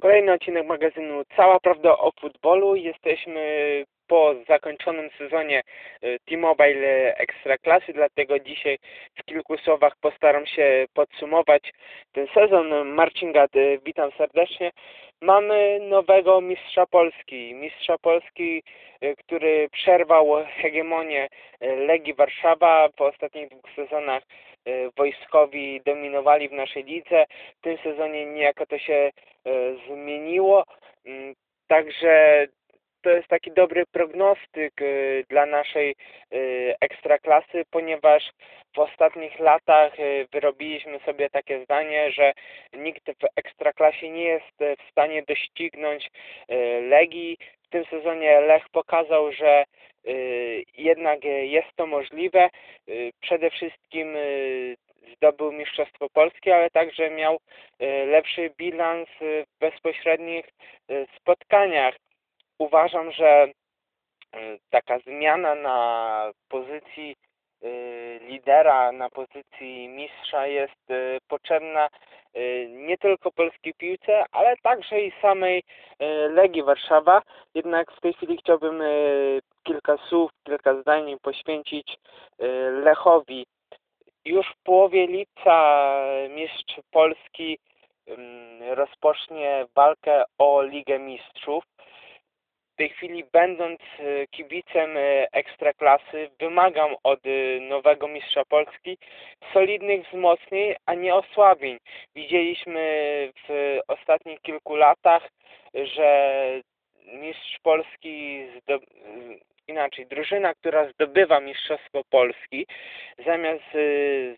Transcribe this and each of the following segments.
Kolejny odcinek magazynu Cała Prawda o Futbolu. Jesteśmy po zakończonym sezonie y, T-Mobile Ekstraklasy, dlatego dzisiaj w kilku słowach postaram się podsumować ten sezon. Marcin Gad, y, witam serdecznie. Mamy nowego mistrza Polski. Mistrza Polski, y, który przerwał hegemonię Legii Warszawa. Po ostatnich dwóch sezonach wojskowi dominowali w naszej lidze. W tym sezonie niejako to się zmieniło. Mm, także to jest taki dobry prognostyk y, dla naszej y, ekstraklasy, ponieważ w ostatnich latach y, wyrobiliśmy sobie takie zdanie, że nikt w ekstraklasie nie jest w stanie doścignąć Legii. W tym sezonie Lech pokazał, że jednak jest to możliwe. Przede wszystkim zdobył Mistrzostwo Polskie, ale także miał lepszy bilans w bezpośrednich spotkaniach uważam, że y, taka zmiana na pozycji y, lidera, na pozycji mistrza jest y, potrzebna nie tylko polskiej piłce, ale także i samej Legii Warszawa. Jednak w tej chwili chciałbym kilka słów, kilka zdań poświęcić Lechowi. Już w połowie lipca mistrz Polski rozpocznie walkę o Ligę Mistrzów tej chwili będąc e, kibicem e, ekstraklasy wymagam od e, nowego mistrza Polski solidnych wzmocnień, a nie osłabień. Widzieliśmy w ostatnich kilku latach, że mistrz Polski inaczej, drużyna, która zdobywa Mistrzostwo Polski, zamiast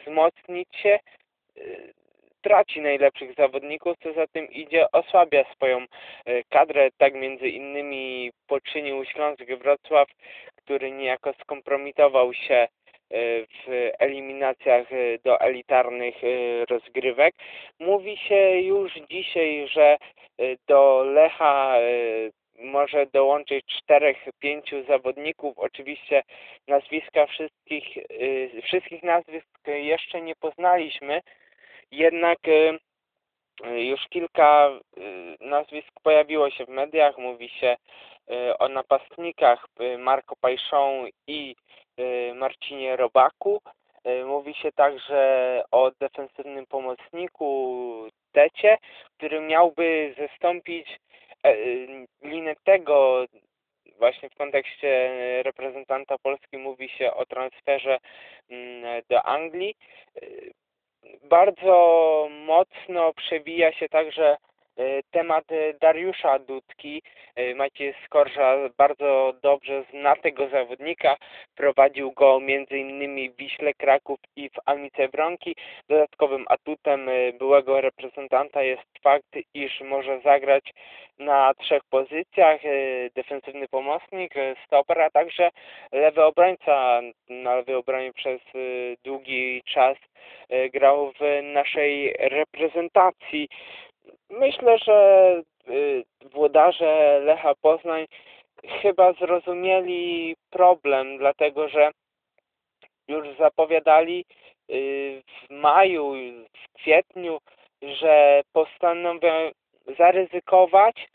wzmocnić się, traci najlepszych zawodników, co za tym idzie, osłabia swoją e, kadrę. Tak między innymi poczynił Śląsk Wrocław, który niejako skompromitował się e, w eliminacjach e, do elitarnych rozgrywek. Mówi się już dzisiaj, że do Lecha może dołączyć czterech, pięciu zawodników. Oczywiście nazwiska wszystkich, wszystkich nazwisk jeszcze nie poznaliśmy, jednak y, y, już kilka y, nazwisk pojawiło się w mediach. Mówi się o napastnikach Marco Pajszą i Marcinie Robaku. Mówi się także o defensywnym pomocniku Tecie, który miałby zastąpić e, Linetego właśnie w kontekście reprezentanta Polski mówi się o transferze mm, do Anglii bardzo mocno przewija się także temat Dariusza Dudki. E, Maciej Skorża bardzo dobrze zna tego zawodnika. Prowadził go m.in. w Wiśle Kraków i w Amice Wronki. Dodatkowym atutem e, byłego reprezentanta jest fakt, iż może zagrać na trzech pozycjach. Defensywny pomocnik, stoper, a także lewy obrońca. Na lewej obronie przez długi czas E, grał w naszej reprezentacji. Myślę, że e, włodarze Lecha Poznań chyba zrozumieli problem, dlatego że już zapowiadali e, w maju, w kwietniu, że postanowią zaryzykować,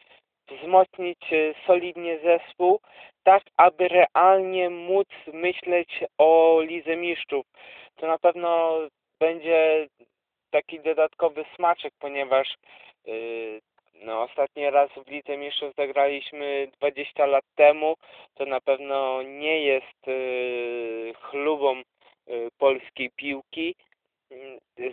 wzmocnić solidnie zespół, tak aby realnie móc myśleć o Lidze Mistrzów. To na pewno będzie taki dodatkowy smaczek, ponieważ yy, no, ostatni raz w Lidze Mistrzów zagraliśmy 20 lat temu. To na pewno nie jest yy, chlubą yy, polskiej piłki.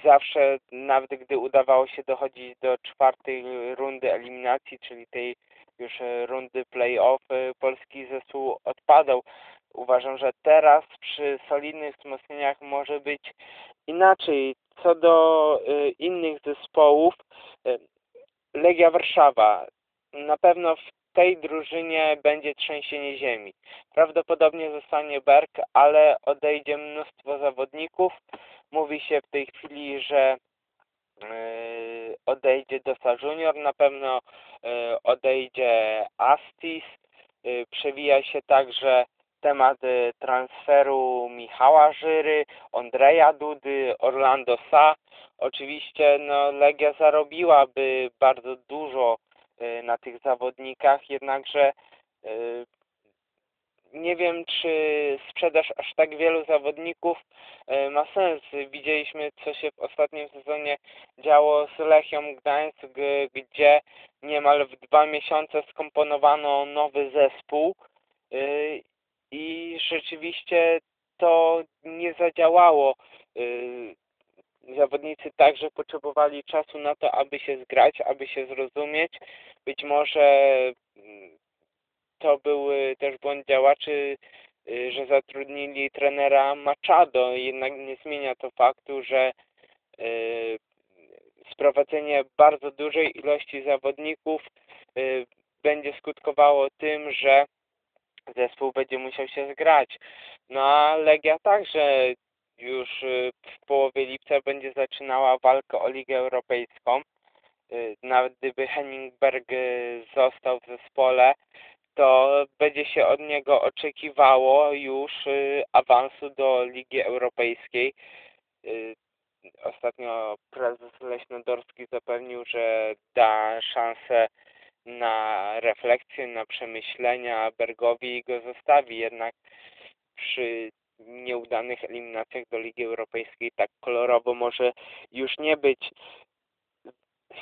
Zawsze, nawet gdy udawało się dochodzić do czwartej rundy eliminacji, czyli tej już rundy play-off, polski zespół odpadał. Uważam, że teraz przy solidnych wzmocnieniach może być inaczej. Co do y, innych zespołów, y, Legia Warszawa na pewno w tej drużynie będzie trzęsienie ziemi. Prawdopodobnie zostanie Berg, ale odejdzie mnóstwo zawodników. Mówi się w tej chwili, że y, odejdzie Dosa Junior, na pewno odejdzie Astis. Przewija się także temat y, transferu Michała Żyry, Andrzeja Dudy, Orlando Sa. Oczywiście no, Legia zarobiłaby bardzo dużo na tych zawodnikach, jednakże nie wiem, czy sprzedaż aż tak wielu zawodników ma sens. Widzieliśmy, co się w ostatnim sezonie działo z Lechią Gdańsk, gdzie niemal w dwa miesiące skomponowano nowy zespół i rzeczywiście to nie zadziałało. Zawodnicy także potrzebowali czasu na to, aby się zgrać, aby się zrozumieć. Być może mm, to był też błąd działaczy, y, że zatrudnili trenera Machado, jednak nie zmienia to faktu, że y, sprowadzenie bardzo dużej ilości zawodników y, będzie skutkowało tym, że zespół będzie musiał się zgrać. No a Legia także już w połowie lipca będzie zaczynała walkę o Ligę Europejską. Nawet gdyby Henningberg został w zespole, to będzie się od niego oczekiwało już y, awansu do Ligi Europejskiej. Y, ostatnio prezes Leśnodorski zapewnił, że da szansę na refleksję, na przemyślenia Bergowi i go zostawi. Jednak przy nieudanych eliminacjach do Ligi Europejskiej tak kolorowo może już nie być.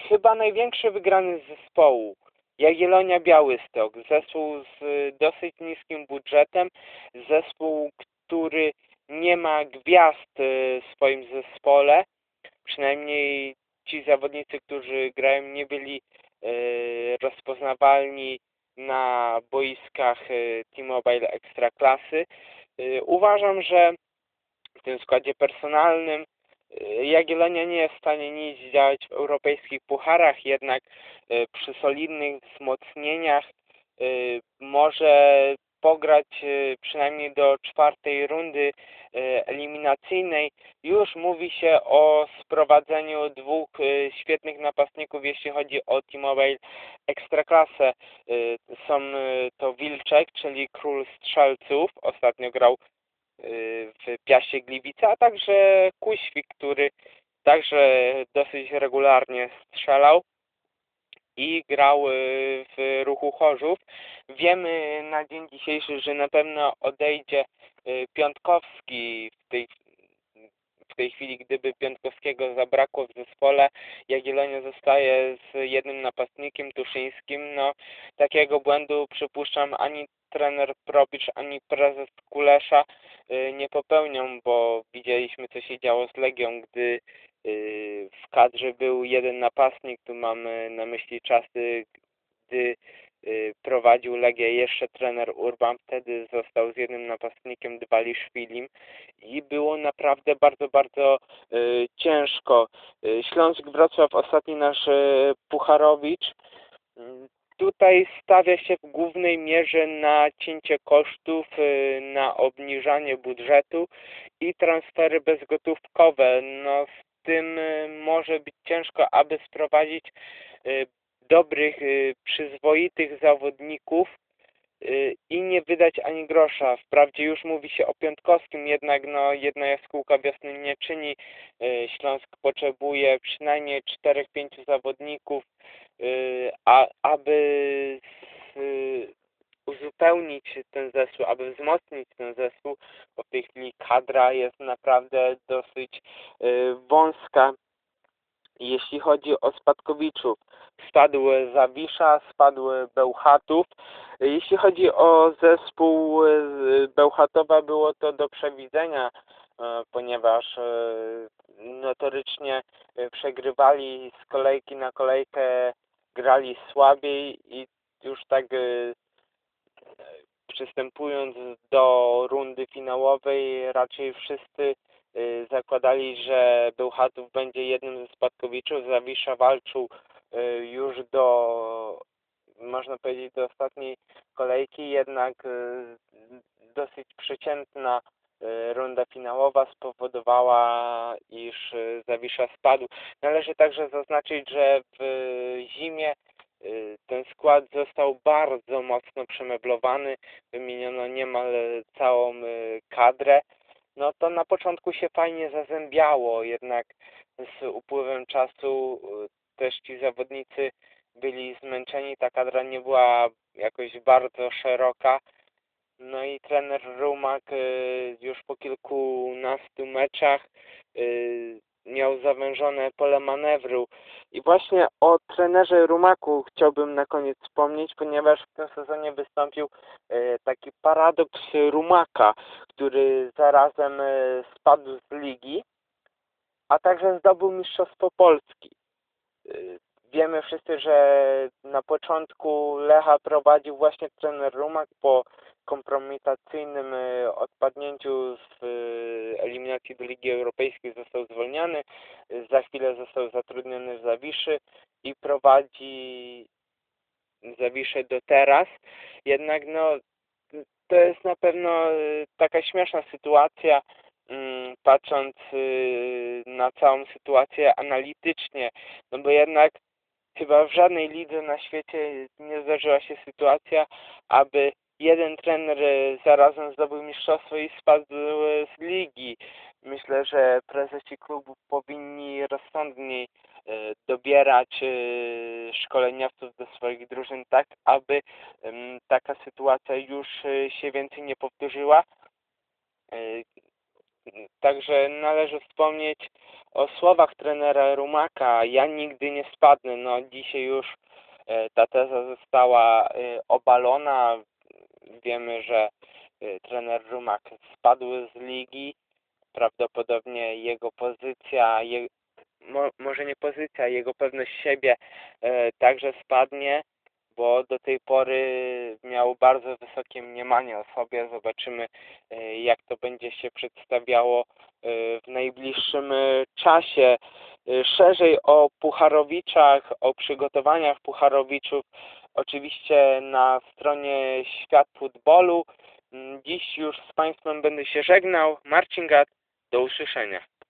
Chyba największy wygrany z zespołu Jagiellonia Białystok, zespół z dosyć niskim budżetem, zespół, który nie ma gwiazd w swoim zespole, przynajmniej ci zawodnicy, którzy grają nie byli e, rozpoznawalni na boiskach e, T-Mobile Ekstraklasy. E, uważam, że w tym składzie personalnym Jagiellonia nie jest w stanie nic działać w europejskich pucharach, jednak e, przy solidnych wzmocnieniach e, może pograć e, przynajmniej do czwartej rundy eliminacyjnej. Już mówi się o sprowadzeniu dwóch świetnych napastników, jeśli chodzi o T-Mobile Ekstraklasę. Są to Wilczek, czyli król strzelców, ostatnio grał w Piaście Gliwice, a także Kuświk, który także dosyć regularnie strzelał i grał w ruchu Chorzów. Wiemy na dzień dzisiejszy, że na pewno odejdzie y, Piątkowski w tej w tej chwili, gdyby Piątkowskiego zabrakło w zespole, Jagiellonia zostaje z jednym napastnikiem, Tuszyńskim, no takiego błędu przypuszczam ani trener Probicz, ani prezes Kulesza y, nie popełnią, bo widzieliśmy co się działo z Legią, gdy y, w kadrze był jeden napastnik, tu mamy na myśli czasy, gdy y, prowadził Legię jeszcze trener Urban, wtedy został z jednym napastnikiem Dwaliszwilim i było naprawdę bardzo, bardzo ciężko. Śląsk Wrocław, ostatni nasz Pucharowicz, Tutaj stawia się w głównej mierze na cięcie kosztów, y, na obniżanie budżetu i transfery bezgotówkowe. No tym y, może być ciężko, aby sprowadzić y, dobrych, przyzwoitych zawodników i nie wydać ani grosza. Wprawdzie już mówi się o Piątkowskim, jednak no, jedna jaskółka wiosny nie czyni. Śląsk potrzebuje przynajmniej 4-5 zawodników, Y, a, aby y, uzupełnić ten zespół, aby wzmocnić ten zespół, bo w tej chwili kadra jest naprawdę dosyć y, wąska. Jeśli chodzi o spadkowiczów, spadł Zawisza, spadł Bełchatów. Jeśli chodzi o zespół Bełchatowa, było to do przewidzenia, ponieważ notorycznie przegrywali z kolejki na kolejkę grali słabiej i już tak y, przystępując do rundy finałowej raczej wszyscy y, zakładali, że Bełchatów będzie jednym ze spadkowiczów. Zawisza walczył y, już do można powiedzieć do ostatniej kolejki, jednak dosyć przeciętna runda finałowa spowodowała, iż Zawisza spadł. Należy także zaznaczyć, że w zimie y, ten skład został bardzo mocno przemeblowany, wymieniono niemal całą y, kadrę. No to na początku się fajnie zazębiało, jednak z upływem czasu y, też ci zawodnicy byli zmęczeni, ta kadra nie była jakoś bardzo szeroka. No i trener Rumak y, już po kilkunastu meczach y, miał zawężone pole manewru. I właśnie o trenerze Rumaku chciałbym na koniec wspomnieć, ponieważ w tym sezonie wystąpił y, taki paradoks Rumaka, który zarazem y, spadł z ligi, a także zdobył Mistrzostwo Polski. Y, Wiemy wszyscy, że na początku Lecha prowadził właśnie trener Rumak po kompromitacyjnym y, odpadnięciu z y, eliminacji do Ligi Europejskiej został zwolniony, za chwilę został zatrudniony w Zawiszy i prowadzi Zawiszę do teraz. Jednak no to jest na pewno y, taka śmieszna sytuacja, mm, patrząc na całą sytuację analitycznie, no bo jednak chyba w żadnej lidze na świecie nie zdarzyła się sytuacja, aby jeden trener y, zarazem zdobył mistrzostwo i spadł y, z ligi. Myślę, że prezesi klubów powinni rozsądniej y, dobierać szkoleniowców do swoich drużyn tak, aby taka sytuacja już się więcej nie powtórzyła. Także należy wspomnieć o słowach trenera Rumaka. Ja nigdy nie spadnę. No dzisiaj już e, ta teza została e, obalona. Wiemy, że e, trener Rumak spadł z ligi. Prawdopodobnie jego pozycja, je, mo, może nie pozycja, jego pewność siebie e, także spadnie, bo do tej pory miał bardzo wysokie mniemanie o sobie. Zobaczymy, e, jak to będzie się przedstawiało e, w najbliższym czasie. Szerzej o Pucharowiczach, o przygotowaniach Pucharowiczów, oczywiście na stronie Świat Futbolu. Mm, Dziś już z Państwem będę się żegnał. Marcin Gat, do usłyszenia.